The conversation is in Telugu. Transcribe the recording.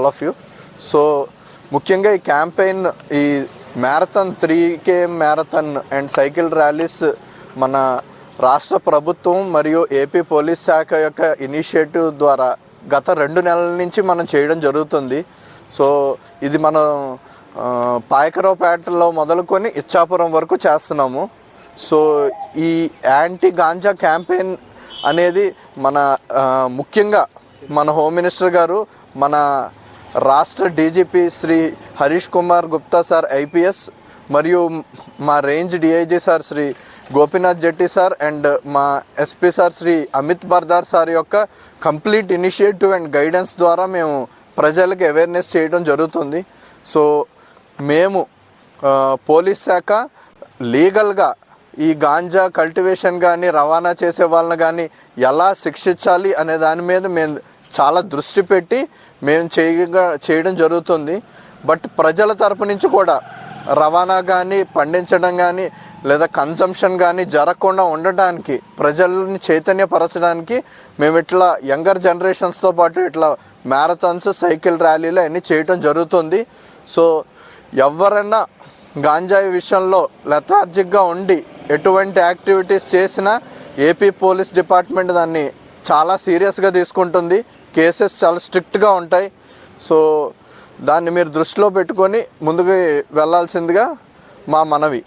ఆల్ ఆఫ్ యూ సో ముఖ్యంగా ఈ క్యాంపెయిన్ ఈ marathon three KM marathon and cycle rallies మన రాష్ట్ర ప్రభుత్వం మరియు ఏపీ పోలీస్ శాఖ యొక్క ఇనిషియేటివ్ ద్వారా గత రెండు నెలల నుంచి మనం చేయడం జరుగుతుంది. సో ఇది మనం పాయకరావుపేటలో మొదలుకొని ఇచ్చాపురం వరకు చేస్తున్నాము. సో ఈ యాంటీ గాంజా క్యాంపెయిన్ అనేది మన ముఖ్యంగా మన హోమ్ మినిస్టర్ గారు మన రాష్ట్ర DGP Shri Harish Kumar Gupta sir IPS మరియు మా range DIG sir Shri Gopinath Jetti sir and మా SP sir Shri Amit Bardar sir యొక్క కంప్లీట్ ఇనిషియేటివ్ అండ్ గైడెన్స్ ద్వారా మేము ప్రజలకు అవేర్నెస్ చేయడం జరుగుతుంది. సో మేము పోలీస్ శాఖ లీగల్గా ఈ గాంజా కల్టివేషన్ కానీ రవాణా చేసే వాళ్ళని కానీ ఎలా శిక్షించాలి అనే దాని మీద మేము చాలా దృష్టి పెట్టి మేము చేయగా చేయడం జరుగుతుంది. బట్ ప్రజల తరపు నుంచి కూడా రవాణా కానీ పండించడం కానీ లేదా కన్సంప్షన్ కానీ జరగకుండా ఉండటానికి ప్రజల్ని చైతన్యపరచడానికి మేము ఇట్లా యంగర్ జనరేషన్స్తో పాటు ఇట్లా మ్యారథాన్స్ సైకిల్ ర్యాలీలు అన్నీ చేయటం జరుగుతుంది. సో ఎవరైనా గాంజాయి విషయంలో లెథార్జిక్గా ఉండి ఎటువంటి యాక్టివిటీస్ చేసినా ఏపీ పోలీస్ డిపార్ట్మెంట్ దాన్ని చాలా సీరియస్గా తీసుకుంటుంది. కేసెస్ చాలా స్ట్రిక్ట్గా ఉంటాయి. సో దాన్ని మీరు దృష్టిలో పెట్టుకొని ముందుకు వెళ్ళాల్సిందిగా మా మనవి.